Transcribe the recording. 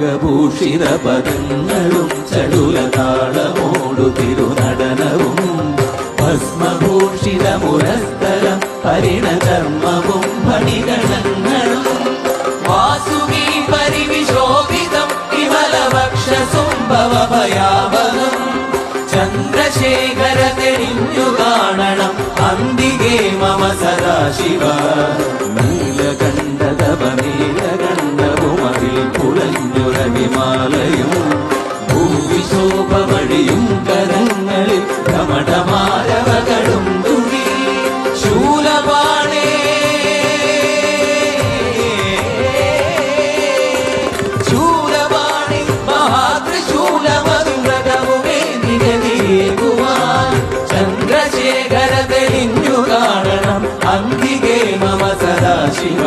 തിലകഭൂഷിത പദങ്ങളും ചടുല താളമോടു തിരുനടനവും. ഭസ്മഭൂഷിത മുരസ്ഥലം പരിണകർമ്മവും ഫണിഗണങ്ങളും വാസുകി പരിവിശോഭിതം വിമലവക്ഷസുംഭവ ഭയാവഹം ചന്ദ്രശേഖര തെളിഞ്ഞു കാണണം അന്തികേ മമ സദാശിവ. കുളഞ്ഞുറവിമാലയും ഭൂവിശോഭമടിയും കരങ്ങളിൽ കമടമാരവകളും തുകി ശൂലപാണേ. ശൂലപാണി മഹാത്രിശൂലമതുരകവുമേ നിഗതിയേകുവാൻ. ചന്ദ്രശേഖര തെളിഞ്ഞു കാണണം അന്തികേ മമ സദാശിവ.